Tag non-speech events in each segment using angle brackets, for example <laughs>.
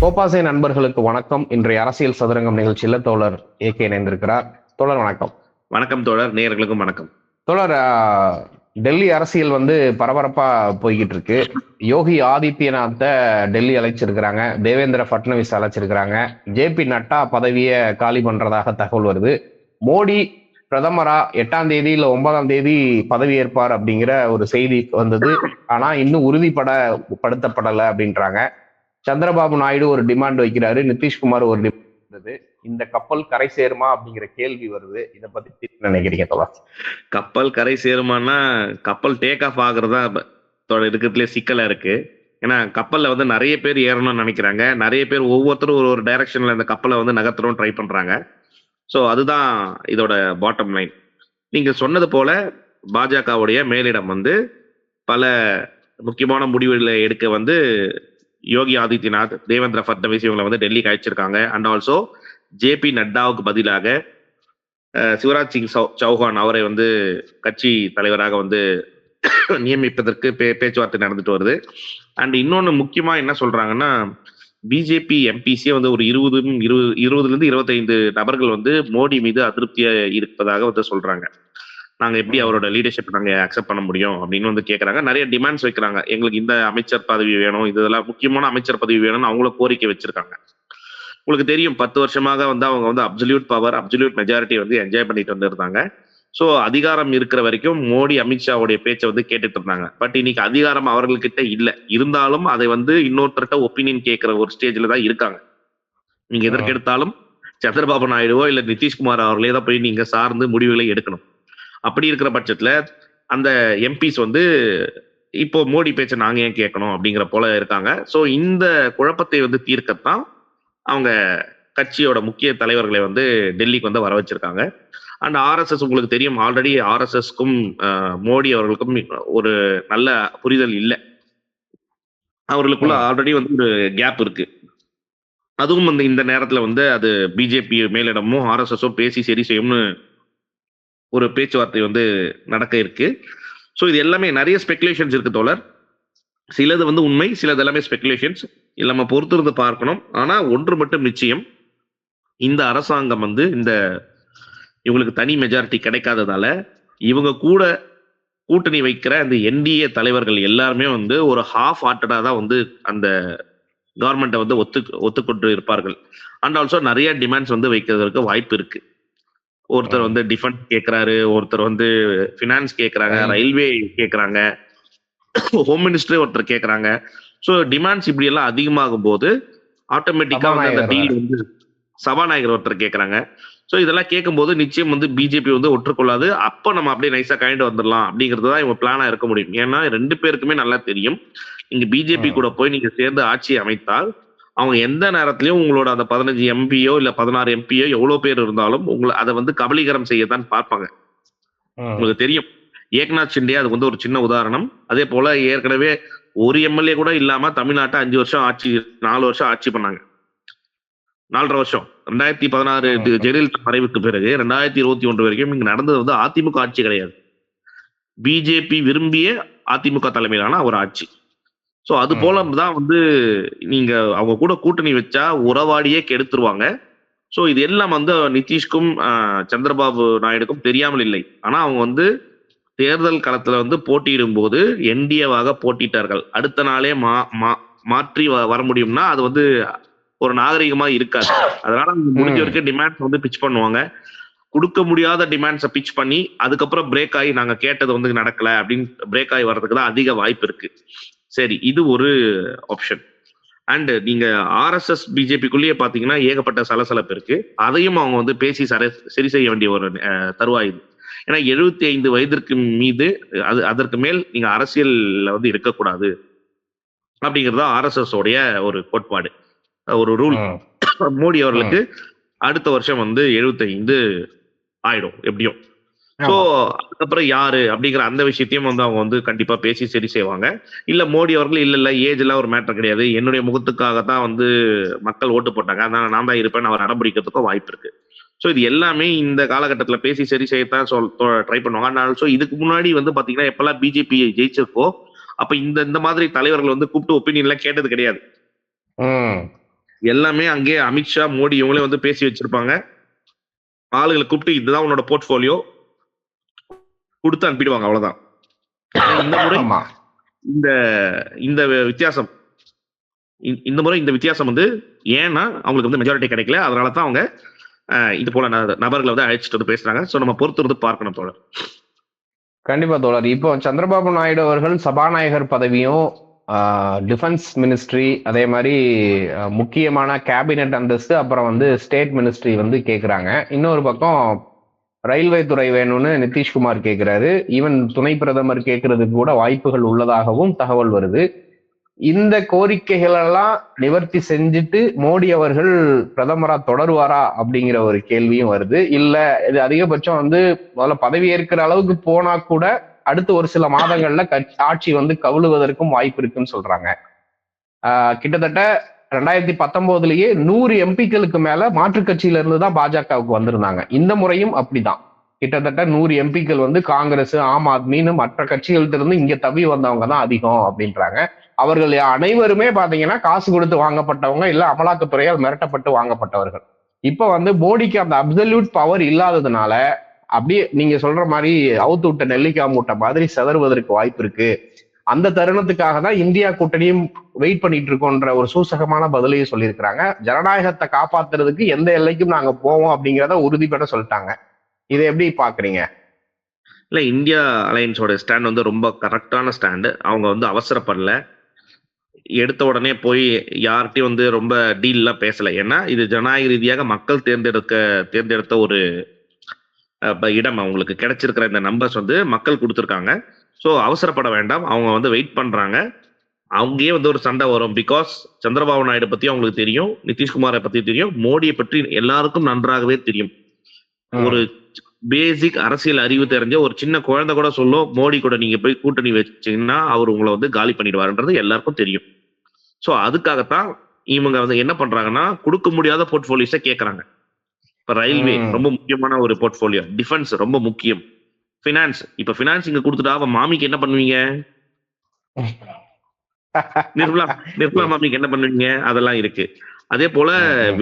கோபாசை நண்பர்களுக்கு வணக்கம். இன்றைய அரசியல் சதுரங்கம் நிகழ்ச்சியில் தோழர் ஏகே இணைந்திருக்கிறார். தோழர் வணக்கம். வணக்கம் தோழர். நேயர்களுக்கும் வணக்கம். தோழர் டெல்லி அரசியல் வந்து பரபரப்பா போய்கிட்டு இருக்கு யோகி ஆதித்யநாத்தை டெல்லி அழைச்சிருக்கிறாங்க. தேவேந்திர ஃபட்னவிஸ் அழைச்சிருக்கிறாங்க. ஜேபி நட்டா பதவியை காலி பண்றதாக தகவல் வருது. மோடி பிரதமரா எட்டாம் தேதி இல்ல ஒன்பதாம் தேதி பதவி ஏற்பார் அப்படிங்கிற ஒரு செய்தி வந்தது. ஆனா இன்னும் உறுதிப்பட படுத்தப்படலை அப்படின்றாங்க. சந்திரபாபு நாயுடு ஒரு டிமாண்ட் வைக்கிறாரு. நிதிஷ்குமார் ஒரு டிமாண்ட் இந்த கப்பல் கரை சேருமா அப்படிங்கிற கேள்வி வருது. இதை பத்தி நினைக்கிறீங்க தோழர் கப்பல் கரை சேருமானா கப்பல் டேக் ஆஃப் ஆகுறதா ப- இருக்கிறதுலே சிக்கலா இருக்கு. ஏன்னா கப்பல்ல வந்து நிறைய பேர் ஏறணும்னு நினைக்கிறாங்க. நிறைய பேர் ஒவ்வொருத்தரும் ஒரு ஒரு டைரக்ஷன்ல இந்த கப்பலை வந்து நகர்த்தணும் ட்ரை பண்றாங்க. ஸோ அதுதான் இதோட பாட்டம் லைன் நீங்கள் சொன்னது போல பாஜகவுடைய மேலிடம் வந்து பல முக்கியமான முடிவுகளை எடுக்க வந்து யோகி ஆதித்யநாத் தேவேந்திர ஃபட்னவிஸ் இவங்களை வந்து டெல்லிக்கு அழைச்சிருக்காங்க. அண்ட் ஆல்சோ ஜேபி நட்டாவுக்கு பதிலாக சிவராஜ் சிங் சௌஹான் அவரை வந்து கட்சி தலைவராக வந்து <coughs> நியமிப்பதற்கு பே பேச்சுவார்த்தை நடந்துட்டு வருது. அண்ட் இன்னொன்று முக்கியமாக என்ன சொல்கிறாங்கன்னா பிஜேபி எம்பிசியே வந்து ஒரு இருபதும் இருபது இருபதுல இருந்து இருபத்தைந்து நபர்கள் வந்து மோடி மீது அதிருப்தியா இருப்பதாக வந்து சொல்றாங்க. நாங்க எப்படி அவரோட லீடர்ஷிப் நாங்க அக்செப்ட் பண்ண முடியும் அப்படின்னு வந்து கேக்குறாங்க. நிறைய டிமாண்ட்ஸ் வைக்கிறாங்க. எங்களுக்கு இந்த அமைச்சர் பதவி வேணும் இதெல்லாம் முக்கியமான அமைச்சர் பதவி வேணும்னு அவங்களும் கோரிக்கை வச்சிருக்காங்க. உங்களுக்கு தெரியும் பத்து வருஷமாக வந்து அவங்க வந்து அப்சல்யூட் பவர் அப்சல்யூட் மெஜாரிட்டி வந்து என்ஜாய் பண்ணிட்டு வந்திருந்தாங்க. ஸோ அதிகாரம் இருக்கிற வரைக்கும் மோடி அமித்ஷாவுடைய பேச்சை வந்து கேட்டுட்டு இருந்தாங்க. பட் இன்னைக்கு அதிகாரம் அவர்கள்கிட்ட இல்ல. இருந்தாலும் அதை வந்து இன்னொருத்தர்கிட்ட ஒப்பீனியன் கேட்கிற ஒரு ஸ்டேஜ்ல தான் இருக்காங்க. நீங்க எதற்கெடுத்தாலும் சந்திரபாபு நாயுடுவோ இல்ல நிதிஷ்குமார் அவர்களே தான் போய் நீங்க சார்ந்து முடிவுகளை எடுக்கணும். அப்படி இருக்கிற பட்சத்துல அந்த எம்பிஸ் வந்து இப்போ மோடி பேச்சை நாங்க ஏன் கேட்கணும் அப்படிங்கிற போல இருக்காங்க. ஸோ இந்த குழப்பத்தை வந்து தீர்க்கத்தான் அவங்க கட்சியோட முக்கிய தலைவர்களை வந்து டெல்லிக்கு வந்து வர வச்சிருக்காங்க. அண்ட் ஆர்எஸ்எஸ் உங்களுக்கு தெரியும் ஆல்ரெடி ஆர்எஸ்எஸ்க்கும் மோடி அவர்களுக்கும் ஒரு நல்ல புரிதல் இல்லை. அவர்களுக்குள்ள ஆல்ரெடி வந்து ஒரு கேப் இருக்கு. அதுவும் வந்து இந்த நேரத்துல வந்து அது பிஜேபி மேலிடமும் ஆர்எஸ்எஸும் பேசி சரி செய்யும்னு ஒரு பேச்சுவார்த்தை வந்து நடக்க இருக்கு. ஸோ இது எல்லாமே நிறைய ஸ்பெகுலேஷன்ஸ் இருக்கு தோழர். சிலது வந்து உண்மை சிலது எல்லாமே ஸ்பெகுலேஷன்ஸ் நம்ம பொறுத்திருந்து பார்க்கணும். ஆனா ஒன்று மட்டும் நிச்சயம். இந்த அரசாங்கம் வந்து இந்த இவங்களுக்கு தனி மெஜாரிட்டி கிடைக்காததால இவங்க கூட கூட்டணி வைக்கிற அந்த என்டிஏ தலைவர்கள் எல்லாருமே வந்து ஒரு ஹாஃப் ஹார்ட்டடா தான் வந்து அந்த கவர்மெண்ட்டை வந்து ஒத்து ஒத்துக்கொண்டு இருப்பார்கள். அண்ட் ஆல்சோ நிறைய டிமாண்ட்ஸ் வந்து வைக்கிறதுக்கு வாய்ப்பு இருக்கு. ஒருத்தர் வந்து டிஃபென்ஸ் கேட்கறாரு ஒருத்தர் வந்து ஃபினான்ஸ் கேட்கறாங்க. ரயில்வே கேட்கறாங்க ஹோம் மினிஸ்டரே ஒருத்தர் கேட்கறாங்க ஸோ டிமாண்ட்ஸ் இப்படி எல்லாம் அதிகமாகும் போது ஆட்டோமேட்டிக்கா வந்து அந்த டீல் வந்து சபாநாயகர் ஒருத்தர் கேட்கறாங்க ஸோ இதெல்லாம் கேட்கும்போது நிச்சயம் வந்து பிஜேபி வந்து ஒற்றுக்கொள்ளாது. அப்போ நம்ம அப்படியே நைஸா கழிண்டு வந்துடலாம் அப்படிங்கிறது தான் இவங்க பிளானா இருக்க முடியும். ஏன்னா ரெண்டு பேருக்குமே நல்லா தெரியும். நீங்க பிஜேபி. கூட போய் நீங்க சேர்ந்து ஆட்சி அமைத்தால் அவங்க எந்த நேரத்திலயும் உங்களோட அந்த பதினஞ்சு எம்பியோ இல்ல பதினாறு எம்பியோ எவ்வளவு பேர் இருந்தாலும் உங்களை அதை வந்து கபலீகரம் செய்யத்தான் பார்ப்பாங்க. உங்களுக்கு தெரியும். ஏக்நாத் ஷிண்டே அது வந்து ஒரு சின்ன உதாரணம். அதே போல ஏற்கனவே ஒரு எம்எல்ஏ கூட இல்லாம தமிழ்நாட்டை அஞ்சு வருஷம் ஆட்சி நாலு வருஷம் ஆட்சி பண்ணாங்க. நாலரை வருஷம். ரெண்டாயிரத்தி பதினாறு. ஜெயலலிதா மறைவுக்கு பிறகு ரெண்டாயிரத்தி இருபத்தி ஒன்று வரைக்கும் இங்க நடந்தது வந்து அதிமுக ஆட்சி கிடையாது. பிஜேபி விரும்பிய அதிமுக தலைமையிலான ஒரு ஆட்சி. சோ அது போல தான் வந்து நீங்க அவங்க கூட கூட்டணி வச்சா உறவாடியே கெடுத்துருவாங்க. சோ இது எல்லாம் வந்து நிதிஷ்கும் சந்திரபாபு நாயுடுக்கும் தெரியாமல் இல்லை. ஆனா அவங்க வந்து தேர்தல் களத்துல வந்து போட்டியிடும் போது என்டிஏவாக போட்டிட்டார்கள். அடுத்த நாளே மா மா- மாற்றி வ- வர முடியும்னா அது வந்து ஒரு நாகரிகமா இருக்காது. அதனால முடிஞ்ச. வரைக்கும் டிமாண்ட்ஸ் வந்து பிச் பண்ணுவாங்க. கொடுக்க முடியாத டிமாண்ட்ஸை பிச் பண்ணி அதுக்கப்புறம் பிரேக் ஆகி நாங்க கேட்டது வந்து நடக்கல அப்படின்னு பிரேக் ஆகி வர்றதுக்கு தான் அதிக வாய்ப்பு இருக்கு. சரி இது ஒரு ஆப்ஷன் அண்ட் நீங்க ஆர்எஸ்எஸ் பிஜேபிக்குள்ளேயே பாத்தீங்கன்னா ஏகப்பட்ட சலசலப்பு இருக்கு. அதையும் அவங்க வந்து பேசி சரி சரி செய்ய வேண்டிய ஒரு தருவாய் இது. ஏன்னா எழுபத்தி ஐந்து வயதிற்கு மீது அது அதற்கு மேல் நீங்க அரசியல்ல வந்து இருக்கக்கூடாது. அப்படிங்கிறது ஆர்எஸ்எஸ் உடைய ஒரு கோட்பாடு. ஒரு ரூல். மோடி அவர்களுக்கு அடுத்த வருஷம் வந்து 75 ஆயிடும் எப்படியும் சோ அதுக்கப்புறம் யாரு அப்படிங்கிற அந்த விஷயத்தையும் வந்து அவங்க வந்து கண்டிப்பா பேசி சரி செய்வாங்க. இல்ல மோடி அவர்கள் இல்ல இல்ல ஏஜ் எல்லாம் ஒரு மேட்டர் கிடையாது. என்னுடைய முகத்துக்காக தான் வந்து மக்கள் ஓட்டு போட்டாங்க. அதனால நான் தான் இருப்பேன். அவர் அடம்பிடிக்கிறதுக்கும் வாய்ப்பு இருக்கு. சோ இது எல்லாமே இந்த காலகட்டத்துல பேசி சரி செய்யத்தான் சொல் ட்ரை பண்ணுவாங்க. ஸோ இதுக்கு முன்னாடி வந்து பாத்தீங்கன்னா எப்பெல்லாம் பிஜேபி ஜெயிச்சிருக்கோ அப்ப இந்த இந்த மாதிரி தலைவர்கள் வந்து கூப்பிட்டு ஒப்பீனியன் எல்லாம் கேட்டது கிடையாது. எல்லாமே அங்கே அமித்ஷா மோடி இவங்களே வந்து பேசி வச்சிருப்பாங்க. ஆளுகளை கூப்பிட்டு இதுதான் உன்னோட போர்ட்போலியோ கொடுத்து அனுப்பிடுவாங்க அவ்வளவுதான். இந்த முறை இந்த இந்த வித்தியாசம் இந்த- முறை இந்த வித்தியாசம் வந்து ஏன்னா அவங்களுக்கு வந்து மெஜாரிட்டி கிடைக்கல. அதனால தான் அவங்க இது போல நபர்களை வந்து அழைச்சிட்டு வந்து பேசுறாங்க. ஸோ நம்ம பொறுத்து இருந்து பார்க்கணும் தோழர். கண்டிப்பா தோழர். இப்போ சந்திரபாபு நாயுடு அவர்கள் சபாநாயகர் பதவியும் டிஃபென்ஸ் மினிஸ்ட்ரி அதே மாதிரி முக்கியமான கேபினெட் அந்தஸ்து அப்புறம் வந்து ஸ்டேட் மினிஸ்ட்ரி வந்து கேட்குறாங்க இன்னொரு பக்கம் ரயில்வே துறை வேணும்னு நிதிஷ்குமார் கேட்குறாரு ஈவன் துணை பிரதமர் கேட்கறதுக்கு கூட வாய்ப்புகள் உள்ளதாகவும் தகவல் வருது. இந்த கோரிக்கைகள் எல்லாம் நிவர்த்தி செஞ்சுட்டு மோடி அவர்கள் பிரதமரா தொடருவாரா அப்படிங்கிற ஒரு கேள்வியும் வருது. இல்ல இது அதிகபட்சம் வந்து முதல்ல பதவி ஏற்கிற அளவுக்கு போனா கூட அடுத்து ஒரு சில மாதங்கள்ல கட்சி- ஆட்சி வந்து கவுளுவதற்கும் வாய்ப்பு இருக்குன்னு சொல்றாங்க. கிட்டத்தட்ட ரெண்டாயிரத்தி பத்தொன்பதுலயே நூறு எம்பிக்களுக்கு மேல மாற்றுக் கட்சியில இருந்து தான் பாஜகவுக்கு வந்திருந்தாங்க. இந்த முறையும் அப்படிதான். கிட்டத்தட்ட நூறு எம்பிக்கள் வந்து காங்கிரஸ் ஆம் ஆத்மின்னு மற்ற கட்சிகள்ட்ட இருந்து இங்க தவி வந்தவங்க தான் அதிகம் அப்படின்றாங்க. அவர்கள் அனைவருமே பாத்தீங்கன்னா காசு கொடுத்து வாங்கப்பட்டவங்க இல்ல அமலாக்கத்துறையால் மிரட்டப்பட்டு வாங்கப்பட்டவர்கள். இப்ப வந்து மோடிக்கு அந்த அப்சல்யூட் பவர் இல்லாததுனால அப்படியே நீங்க சொல்ற மாதிரி அவுத்து விட்ட நெல்லிக்காய் மூட்டை மாதிரி செதறுவதற்கு வாய்ப்பு இருக்கு. அந்த தருணத்துக்காக தான் இந்தியா கூட்டணியும் வெயிட் பண்ணிட்டு இருக்கோன்ற ஒரு சூசகமான பதிலையும் சொல்லியிருக்கிறாங்க. ஜனநாயகத்தை காப்பாத்துறதுக்கு எந்த எல்லைக்கும் நாங்க போவோம் அப்படிங்கிறத உறுதிப்பட சொல்லிட்டாங்க. இதை எப்படி பாக்குறீங்க? இல்ல இந்தியா அலையன்ஸோட ஸ்டாண்ட் வந்து ரொம்ப கரெக்டான ஸ்டாண்டு. அவங்க வந்து அவசரப்படல. எடுத்த உடனே போய் யார்கிட்டயும் வந்து ரொம்ப டீல்லாம் பேசல. ஏன்னா இது ஜனநாயக ரீதியாக மக்கள் தேர்ந்தெடுக்க தேர்ந்தெடுத்த ஒரு இடம் அவங்களுக்கு கிடைச்சிருக்கிற இந்த நம்பர்ஸ் வந்து மக்கள் கொடுத்துருக்காங்க. ஸோ அவசரப்பட வேண்டாம். அவங்க வந்து வெயிட் பண்றாங்க. அங்கேயே வந்து ஒரு சண்டை வரும். பிகாஸ் சந்திரபாபு நாயுடு பத்தி அவங்களுக்கு தெரியும். நிதிஷ்குமாரை பத்தி தெரியும். மோடியை பற்றி எல்லாருக்கும் நன்றாகவே தெரியும். ஒரு பேசிக் அரசியல் அறிவு தெரிஞ்ச ஒரு சின்ன குழந்தை கூட சொல்லும். மோடி கூட நீங்க போய் கூட்டணி வச்சீங்கன்னா அவர் உங்களை வந்து காலி பண்ணிடுவாருன்றது எல்லாருக்கும் தெரியும். ஸோ அதுக்காகத்தான் இவங்க வந்து என்ன பண்றாங்கன்னா கொடுக்க முடியாத போர்ட்போலியோஸை கேட்கறாங்க இப்ப ரயில்வே. ரொம்ப முக்கியமான ஒரு போர்ட்போலியோ டிஃபென்ஸ் ரொம்ப முக்கியம். ஃபினான்ஸ் இப்ப ஃபினான்ஸ் இங்க கொடுத்துட்டா அவ மாமிக்கு என்ன பண்ணுவீங்க? <laughs> நிர்மலா நிர்மலா மாமிக்கு என்ன பண்ணுவீங்க? அதெல்லாம் இருக்கு. அதே போல.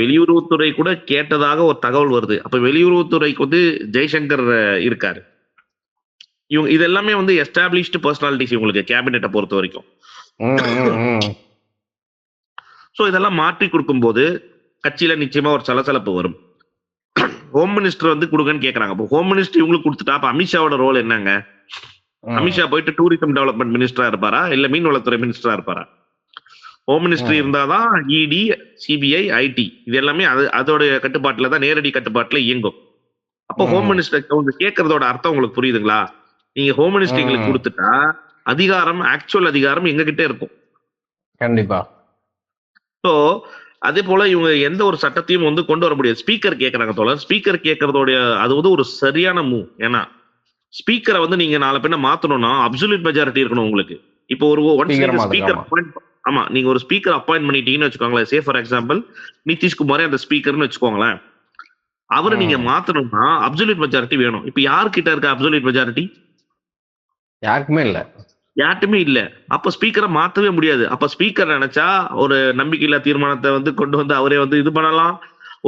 வெளியுறவுத்துறை கூட கேட்டதாக ஒரு தகவல் வருது. அப்ப வெளியுறவுத்துறைக்கு வந்து ஜெய்சங்கர் இருக்காரு. இவங்க இது எல்லாமே வந்து எஸ்டாப்ளிஷ்டு பர்சனாலிட்டிஸ் இவங்களுக்கு கேபினெட்டை பொறுத்த வரைக்கும். ஸோ இதெல்லாம் மாற்றி கொடுக்கும்போது கட்சியில நிச்சயமா ஒரு சலசலப்பு வரும். ஹோம் மினிஸ்டர் வந்து கொடுங்கன்னு கேக்குறாங்க. அப்போ ஹோம் மினிஸ்டர் இவங்களுக்கு கொடுத்துட்டா அப்ப அமித்ஷாவோட ரோல் என்னங்க. அமித்ஷா போயிட்டு டூரிசம் டெவலப்மெண்ட் மினிஸ்டரா இருப்பாரா? இல்ல மீன்வளத்துறை மினிஸ்டரா இருப்பாரா? Home ministry. இருந்தாதான் இடி சிபிஐ ஐடி இது எல்லாமே அது அதோட கட்டுப்பாட்டுல தான் நேரடி கட்டுப்பாட்டுல இயங்கும். அப்போ ஹோம். மினிஸ்டர் அவங்க கேட்கறதோட அர்த்தம் உங்களுக்கு புரியுதுங்களா? நீங்க ஹோம் மினிஸ்டர் எங்களுக்கு. கொடுத்துட்டா அதிகாரம் ஆக்சுவல் அதிகாரம் எங்க கிட்ட இருக்கும். கண்டிப்பா. ஸோ அதே போல இவங்க எந்த ஒரு சட்டத்தையும் வந்து கொண்டு வர முடியாது. ஸ்பீக்கர் கேட்கறாங்க தோழர். ஸ்பீக்கர் கேட்கறதோட அது வந்து ஒரு சரியான மூவ் ஏன்னா ஸ்பீக்கரை வந்து நீங்க நாலு பேரை மாத்தணும்னா அப்சல்யூட் மெஜாரிட்டி இருக்கணும் உங்களுக்கு. இப்போ ஒரு மாதிரி, ஸ்பீக்கர் ஆமா. நீங்க ஒரு ஸ்பீக்கர் அப்பாயிண்ட் பண்ணிட்டீங்கன்னு வச்சுக்கோங்களேன். சே ஃபார் எக்ஸாம்பிள் நிதிஷ்குமாரே அந்த ஸ்பீக்கர்னு வச்சுக்கோங்களேன். அவரை. நீங்க மாத்தணும்னா அப்சல்யூட் மெஜாரிட்டி வேணும். இப்போ யார்கிட்ட இருக்க அப்சல்யூட் மெஜாரிட்டி யாருக்குமே இல்ல. யார்ட்டுமே இல்ல. அப்ப ஸ்பீக்கரை மாத்தவே முடியாது. அப்ப ஸ்பீக்கர் நினைச்சா ஒரு நம்பிக்கையில்லா தீர்மானத்தை வந்து கொண்டு வந்து அவரே வந்து இது பண்ணலாம்.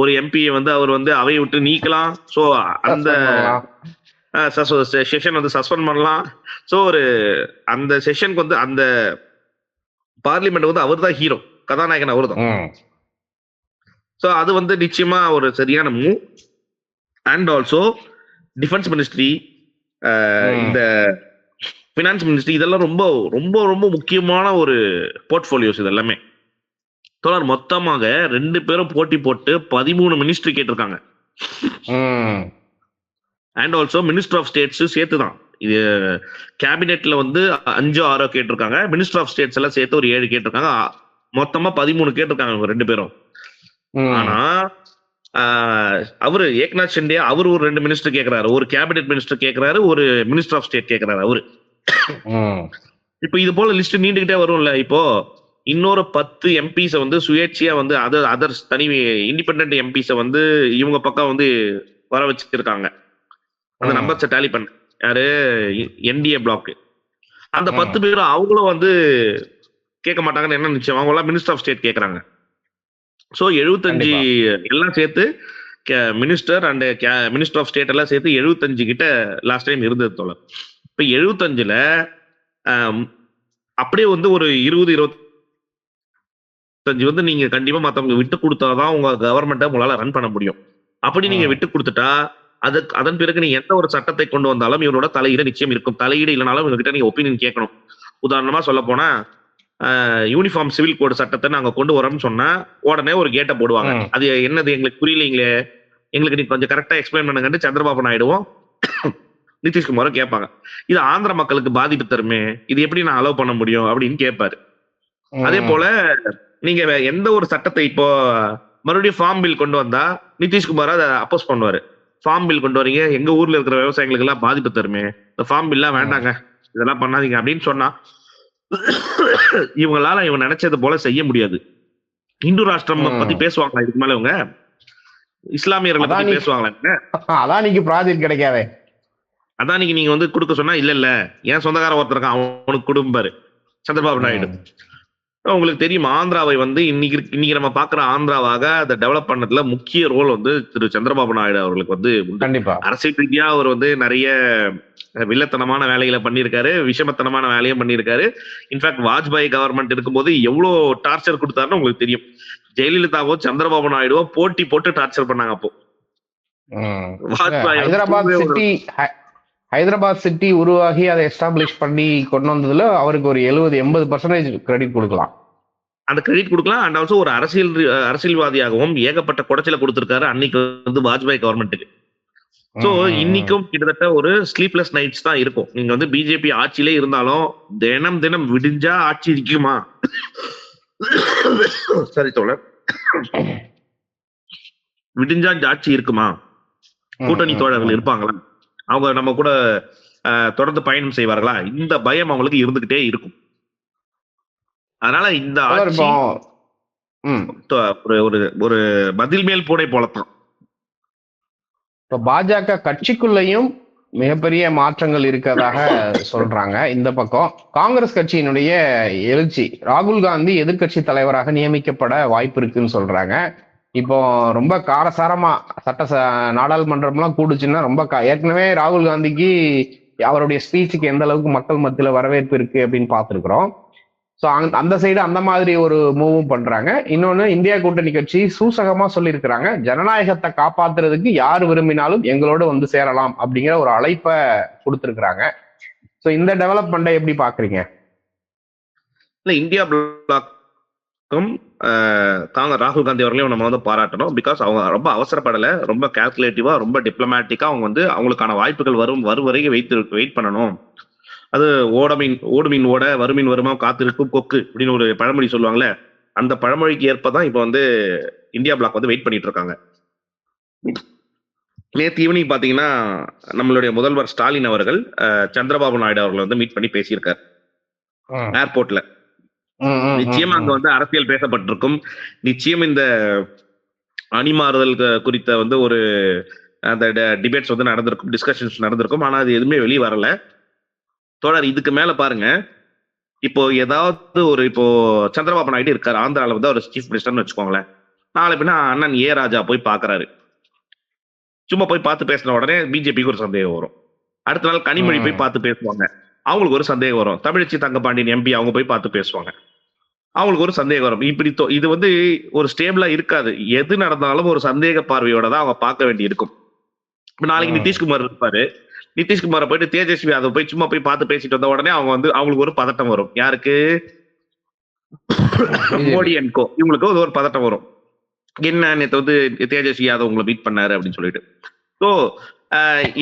ஒரு எம்பியை வந்து அவர் வந்து அவையை விட்டு நீக்கலாம். சோ அந்த செஷன் வந்து சஸ்பெண்ட் பண்ணலாம். சோ ஒரு அந்த செஷனுக்கு வந்து அந்த பார்லிமெண்ட் வந்து அவர் தான் ஹீரோ கதாநாயகன் அவர் தான். ஸோ அது வந்து நிச்சயமா ஒரு சரியான move and also defence ministry. இந்த ஃபினான்ஸ் மினிஸ்ட்ரி இதெல்லாம் ரொம்ப ரொம்ப ரொம்ப முக்கியமான ஒரு போர்ட்ஃபோலியோஸ் இது எல்லாமே தோழர் மொத்தமாக ரெண்டு பேரும் போட்டி போட்டு பதிமூணு மினிஸ்ட்ரி கேட்டிருக்காங்க. And also minister of states சேர்த்து தான் இது கேபினெட்ல வந்து அஞ்சு ஆறோ கேட்டிருக்காங்க. மினிஸ்டர் ஆஃப் ஸ்டேட்ஸ் எல்லாம் சேர்த்து ஒரு ஏழு கேட்டிருக்காங்க. மொத்தமா பதிமூணு கேட்டிருக்காங்க ரெண்டு பேரும். ஆனா அவரு ஏக்நாத் ஷிண்டே அவர் ஒரு ரெண்டு மினிஸ்டர் கேக்குறாரு. ஒரு கேபினெட் மினிஸ்டர் கேக்குறாரு ஒரு மினிஸ்டர் ஆஃப் ஸ்டேட் கேக்குறாரு அவரு. இப்போ இது போல லிஸ்ட் நீண்டுகிட்டே வரும்ல இப்போ இன்னொரு பத்து எம்பிஸ வந்து சுயேட்சையா வந்து அதர் அதர்ஸ் தனி இண்டிபெண்ட் எம்பிஸ வந்து இவங்க பக்கம் வந்து வர வச்சிருக்காங்க. அந்த. நம்பர்ஸை டேலி பண்ண. யாரு? என்டிஏ பிளாக் அந்த. பத்து பேரும் அவங்களும் வந்து கேட்க மாட்டாங்கன்னு என்ன நிச்சயம்? அவங்க எல்லாம் மினிஸ்டர் ஆஃப் ஸ்டேட் கேக்குறாங்க சோ எழுபத்தஞ்சு எல்லாம் சேர்த்து minister and minister of state எல்லாம் சேர்த்து எழுபத்தஞ்சு கிட்ட லாஸ்ட் டைம் இருந்தது தோழர். இப்ப எழுபத்தஞ்சுல அப்படியே வந்து ஒரு இருபது இருபத்தஞ்சு வந்து நீங்க கண்டிப்பா மத்தவங்க விட்டு கொடுத்தாதான் உங்க கவர்மெண்ட்டை உங்களால ரன் பண்ண முடியும். அப்படி நீங்க. விட்டு கொடுத்துட்டா அதுக்கு அதன் பிறகு நீங்க எந்த ஒரு சட்டத்தை கொண்டு வந்தாலும் இவரோட தலையீடு நிச்சயம் இருக்கும். தலையீடு இல்லைனாலும் இவங்ககிட்ட நீங்க ஒப்பீனியன் கேட்கணும். உதாரணமா சொல்ல போனா யூனிஃபார்ம் சிவில் கோட் சட்டத்தை நாங்க கொண்டு வரோம்னு சொன்னா உடனே ஒரு கேட்டை போடுவாங்க. அது என்னது எங்களுக்கு புரியலீங்களே? எங்களுக்கு நீ கொஞ்சம் கரெக்டா எக்ஸ்பிளைன் பண்ணுங்கன்னு சந்திரபாபு நாயுடுவும் நிதிஷ்குமாரும் கேட்பாங்க. இது ஆந்திர மக்களுக்கு பாதிப்பு தருமே இது எப்படி நான் அலோவ் பண்ண முடியும் அப்படின்னு கேட்பாரு. அதே போல நீங்க எந்த ஒரு சட்டத்தை இப்போ மறுபடியும் ஃபார்ம் பில் கொண்டு வந்தா நிதிஷ்குமார் அதை அப்போஸ் பண்ணுவாரு. ஃபார்ம் பில் கொண்டு வரீங்க எங்க ஊர்ல இருக்கிற விவசாயிகளுக்கு எல்லாம் பாதிப்பு தருமே இந்த ஃபார்ம் பில்லாம் வேண்டாங்க இதெல்லாம் பண்ணாதீங்க அப்படின்னு சொன்னா இவங்களால இவங்க நினைச்சது போல செய்ய முடியாது. இந்து ராஷ்டிரம். பத்தி பேசுவாங்களா இதுக்கு மேல இவங்க? இஸ்லாமியர்களை பத்தி பேசுவாங்களா? அதான் நீங்க ப்ராஜெக்ட் கிடைக்காதே. அதான் நீங்க நீங்க வந்து கொடுக்க சொன்னா இல்ல இல்ல ஏன் சொந்தக்கார ஒருத்தர் இருக்கான் அவனுக்கு கொடுப்பாரு சந்திரபாபு நாயுடு. உங்களுக்கு தெரியும் ஆந்திராவை வந்து இன்னைக்கு இன்னைக்கு நம்ம பாக்குற ஆந்திராவாக அதை டெவலப் பண்ணதுல முக்கிய ரோல் வந்து திரு சந்திரபாபு நாயுடு அவர்களுக்கு வந்து. கண்டிப்பா. அரசியல் ரீதியா அவர் வந்து நிறைய வில்லத்தனமான வேலைகளை பண்ணியிருக்காரு விஷமத்தனமான வேலையும் பண்ணியிருக்காரு. இன்ஃபேக்ட் வாஜ்பாய் கவர்மெண்ட் இருக்கும்போது எவ்வளவு டார்ச்சர் கொடுத்தாருன்னு உங்களுக்கு தெரியும். ஜெயலலிதாவோ சந்திரபாபு நாயுடுவோ போட்டி போட்டு டார்ச்சர் பண்ணாங்க அப்போ. வாஜ்பாய் ஹைதராபாத் சிட்டி ஹைதராபாத் சிட்டி உருவாகி அதை எஸ்டாப்ளிஷ் பண்ணி கொண்டு வந்ததுல அவருக்கு ஒரு எழுபது எண்பது பர்சன்டேஜ் கிரெடிட் கொடுக்கலாம். அந்த கிரெடிட் கொடுக்கலாம். அண்ட் ஆல்சோ ஒரு அரசியல் அரசியல்வாதியாகவும் ஏகப்பட்ட குடைச்சல கொடுத்திருக்காரு அன்னைக்கு வந்து வாஜ்பாய் கவர்மெண்ட்டுக்கு ம். இன்னைக்கும் கிட்டத்தட்ட ஒரு ஸ்லீப்லெஸ் நைட்ஸ் தான் இருக்கும். நீங்க வந்து பிஜேபி ஆட்சியிலே இருந்தாலும் தினம் தினம் விடிஞ்சா ஆட்சி இருக்குமா? சரி தோழர். விடிஞ்சா ஆட்சி இருக்குமா? கூட்டணி தோழர்கள். இருப்பாங்களா? அவங்க நம்ம கூட தொடர்ந்து பயணம் செய்வார்களா? இந்த பயம் அவங்களுக்கு இருந்துகிட்டே இருக்கும். அதனால இந்த ஒரு ஒரு ஒரு பதில் மேல் பூனை போலத்தான். இப்ப பாஜக கட்சிக்குள்ளேயும் மிகப்பெரிய மாற்றங்கள் இருக்கிறதாக சொல்றாங்க இந்த பக்கம். காங்கிரஸ் கட்சியினுடைய எழுச்சி ராகுல் காந்தி எதிர்க்கட்சி தலைவராக நியமிக்கப்பட வாய்ப்பு இருக்குன்னு சொல்றாங்க. இப்போ ரொம்ப காரசாரமா சட்ட ச- நாடாளுமன்றம்லாம் கூடுச்சுன்னா ரொம்ப கா- ஏற்கனவே ராகுல் காந்திக்கு அவருடைய ஸ்பீச்சுக்கு எந்த அளவுக்கு மக்கள் மத்தியில வரவேற்பு இருக்கு அப்படின்னு பார்த்துருக்குறோம். ஸோ அந்த சைடு அந்த மாதிரி ஒரு மூவும் பண்றாங்க. இன்னொன்னு இந்தியா கூட்டணி கட்சி சூசகமா சொல்லியிருக்கிறாங்க. ஜனநாயகத்தை காப்பாத்துறதுக்கு யார் விரும்பினாலும் எங்களோட வந்து சேரலாம் அப்படிங்கிற ஒரு அழைப்பை கொடுத்துருக்குறாங்க. ஸோ இந்த டெவலப்மெண்ட்டை எப்படி பாக்குறீங்க இல்ல இந்தியா பிளாக் தாங்க ராகுல் காந்தி அவர்களையும் நம்ம வந்து பாராட்டணும். பிகாஸ் அவங்க ரொம்ப அவசரப்படல ரொம்ப கால்குலேட்டிவா ரொம்ப டிப்ளமேட்டிக்கா அவங்க வந்து அவங்களுக்கான வாய்ப்புகள் வரும் வரும் வரைக்கும் வெயிட் வெயிட் பண்ணணும். அது ஓடமீன் ஓடுமீன் ஓட வருமீன் வருமா காத்திருக்கும் கொக்கு அப்படின்னு ஒரு பழமொழி சொல்லுவாங்கல்ல அந்த பழமொழிக்கு ஏற்பதான் இப்ப வந்து இந்தியா பிளாக் வந்து வெயிட் பண்ணிட்டு இருக்காங்க. நேத்து ஈவினிங் பாத்தீங்கன்னா நம்மளுடைய முதல்வர் ஸ்டாலின் அவர்கள் சந்திரபாபு நாயுடு அவர்களை வந்து மீட் பண்ணி பேசியிருக்காரு. ஏர்போர்ட்ல நிச்சயமா அங்க வந்து அரசியல் பேசப்பட்டிருக்கும். நிச்சயம் இந்த அணிமாறுதல் குறித்த வந்து ஒரு அந்த டிபேட்ஸ் வந்து நடந்திருக்கும் டிஸ்கஷன்ஸ் நடந்திருக்கும். ஆனா அது எதுவுமே வெளியே வரல. தோழர் இதுக்கு மேல பாருங்க. இப்போ ஏதாவது ஒரு இப்போ சந்திரபாபு நாயுடு இருக்காரு. ஆந்திரால வந்து அவர் சீஃப் மினிஸ்டர்னு வச்சுக்கோங்களேன். நாளை பின்ன அண்ணன் ஏ ராஜா போய் பாக்குறாரு. சும்மா போய் பார்த்து பேசின உடனே பிஜேபிக்கு ஒரு சந்தேகம் வரும். அடுத்த நாள் கனிமொழி போய். பார்த்து பேசுவாங்க. அவங்களுக்கு ஒரு சந்தேகம் வரும். தமிழச்சி தங்கபாண்டியன் எம்பி அவங்க போய் பார்த்து பேசுவாங்க. அவங்களுக்கு ஒரு சந்தேகம் வரும். இப்படி இது வந்து ஒரு ஸ்டேபிளா இருக்காது. எது நடந்தாலும் ஒரு சந்தேக பார்வையோட தான் அவங்க பார்க்க வேண்டி இருக்கும். இப்ப நாளைக்கு. நிதிஷ்குமார் இருப்பாரு. நிதிஷ்குமாரை போயிட்டு தேஜஸ்வி யாதவ் போய் சும்மா போய் பார்த்து பேசிட்டு வந்த உடனே அவங்க வந்து அவங்களுக்கு ஒரு பதட்டம் வரும். யாருக்கு? மோடி அண்ட் கோ இவங்களுக்கு ஒரு பதட்டம் வரும். என்ன நேத்து வந்து தேஜஸ்வி யாதவ் உங்களை மீட் பண்ணாரு அப்படின்னு சொல்லிட்டு. ஸோ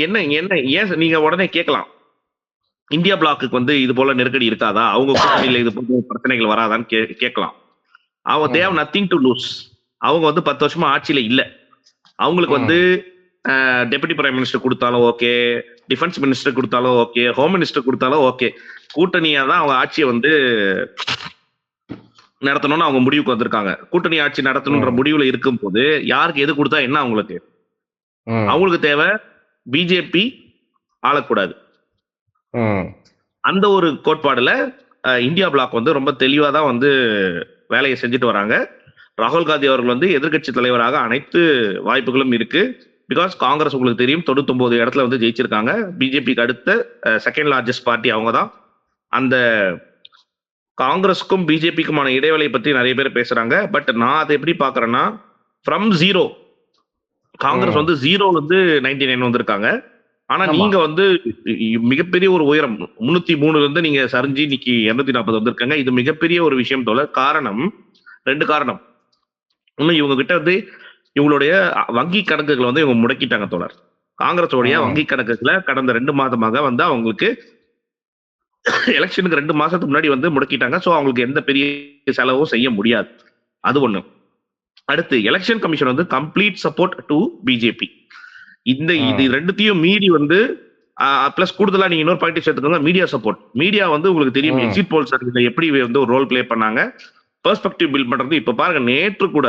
என்ன என்ன ஏன் நீங்க உடனே கேட்கலாம்? இந்தியா பிளாக்குக்கு வந்து இது போல நெருக்கடி இருக்காதா? அவங்க கூட்டணியில இது போல பிரச்சனைகள் வராதான்னு கே கேட்கலாம். அவங்க. தேவ் நத்திங் டு லூஸ் அவங்க வந்து பத்து வருஷமா ஆட்சியில இல்ல. அவங்களுக்கு வந்து டெபுட்டி பிரைம் மினிஸ்டர் கொடுத்தாலும் ஓகே டிஃபென்ஸ் மினிஸ்டர் கொடுத்தாலும் ஓகே ஹோம் மினிஸ்டர் கொடுத்தாலும் ஓகே கூட்டணியா தான் அவங்க ஆட்சியை வந்து நடத்தணும்னு அவங்க முடிவுக்கு வந்திருக்காங்க. கூட்டணி ஆட்சி நடத்தணுன்ற ம். முடிவுல இருக்கும்போது யாருக்கு எது கொடுத்தா என்ன அவங்களுக்கு? அவங்களுக்கு தேவை பிஜேபி ஆளக்கூடாது. அந்த ஒரு கோட்பாடுல இந்தியா பிளாக் வந்து ரொம்ப தெளிவா தான் வந்து வேலையை செஞ்சுட்டு வராங்க. ராகுல் காந்தி அவர்கள் வந்து எதிர்க்கட்சி தலைவராக அனைத்து வாய்ப்புகளும் இருக்கு. பிகாஸ் காங்கிரஸ் உங்களுக்கு தெரியும் தொண்ணூத்தொன்பது இடத்துல வந்து ஜெயிச்சிருக்காங்க. பிஜேபிக்கு அடுத்த செகண்ட் லார்ஜஸ்ட் பார்ட்டி அவங்க தான். அந்த காங்கிரஸுக்கும் பிஜேபிக்குமான இடைவெளி பற்றி நிறைய பேர் பேசுறாங்க. பட் நான் அதை எப்படி பாக்குறேன்னா ஃப்ரம் ஜீரோ காங்கிரஸ். வந்து ஜீரோல இருந்து நைன்டி நைன் வந்திருக்காங்க. ஆனா. நீங்க வந்து மிகப்பெரிய ஒரு உயரம். முன்னூத்தி மூணுல இருந்து நீங்க சரிஞ்சு இன்னைக்கு இருநூத்தி நாற்பது வந்திருக்காங்க. இது மிகப்பெரிய ஒரு விஷயம் தோல காரணம் ரெண்டு காரணம். ஒண்ணு இவங்க கிட்ட வந்து இவங்களுடைய வங்கி கணக்குகளை வந்து இவங்க முடக்கிட்டாங்க தோழர். காங்கிரஸோடைய. வங்கி கணக்குகளை கடந்த ரெண்டு மாதமாக வந்து அவங்களுக்கு எலெக்ஷனுக்கு ரெண்டு மாசத்துக்கு முன்னாடி வந்து முடக்கிட்டாங்க. சோ அவங்களுக்கு எந்த பெரிய செலவும் செய்ய முடியாது. அது ஒண்ணு. அடுத்து எலெக்ஷன் கமிஷன் வந்து கம்ப்ளீட் சப்போர்ட் டு பிஜேபி இந்த இது. ரெண்டுத்தையும் மீறி வந்து பிளஸ் கூடுதலா நீங்க இன்னொரு பாயிண்ட் சேர்த்துக்கோங்க மீடியா சப்போர்ட் மீடியா வந்து உங்களுக்கு தெரியும். எக்ஸிட் போல் சர்வீஸ்ல எப்படி வந்து ஒரு ரோல் ப்ளே பண்ணாங்க. பெர்ஸ்பெக்டிவ் பில்ட் பண்றது. இப்ப பாருங்க நேற்று கூட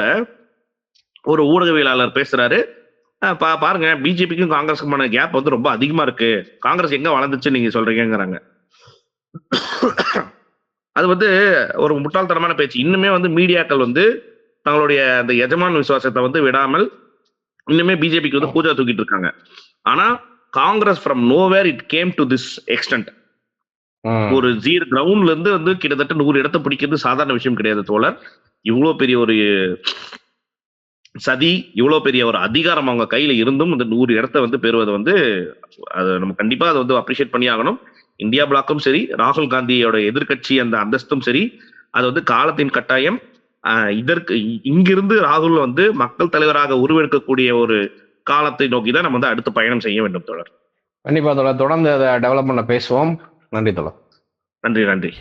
ஒரு ஊடகவியலாளர் பேசுறாரு. பாருங்க பிஜேபிக்கும் காங்கிரஸுக்குமான கேப் வந்து ரொம்ப அதிகமா இருக்கு. காங்கிரஸ் எங்க வளர்ந்துச்சு நீங்க சொல்றீங்கங்கிறாங்க. அது வந்து ஒரு முட்டாள்தனமான பேச்சு. இன்னுமே வந்து மீடியாக்கள் வந்து தங்களுடைய அந்த எஜமான் விசுவாசத்தை வந்து விடாமல் இன்னுமே பிஜேபிக்கு வந்து பூஜா தூக்கிட்டு இருக்காங்க. ஆனா Congress from nowhere it came to this extent. ஒரு ஜீரோ கிரவுண்ட்ல இருந்து வந்து கிட்டத்தட்ட நூறு இடத்தை பிடிக்கிறது சாதாரண விஷயம் கிடையாது தோழர். இவ்வளவு பெரிய ஒரு சதி இவ்வளவு பெரிய ஒரு அதிகாரம் அவங்க கையில இருந்தும் இந்த நூறு இடத்தை வந்து பெறுவது வந்து அது நம்ம கண்டிப்பா அதை வந்து அப்ரிஷியேட் பண்ணி ஆகணும். இந்தியா பிளாக்கும் சரி ராகுல் காந்தியோட எதிர்க்கட்சி அந்த அந்தஸ்தும் சரி அது வந்து காலத்தின் கட்டாயம். இதற்கு இங்கிருந்து ராகுல் வந்து மக்கள் தலைவராக உருவெடுக்கக்கூடிய ஒரு காலத்தை நோக்கி தான் நம்ம வந்து அடுத்து பயணம் செய்ய வேண்டும் தோழர். கண்டிப்பா தோழர். தொடர்ந்து அதை டெவலப் பண்ண பேசுவோம். நன்றி தோழர். நன்றி நன்றி.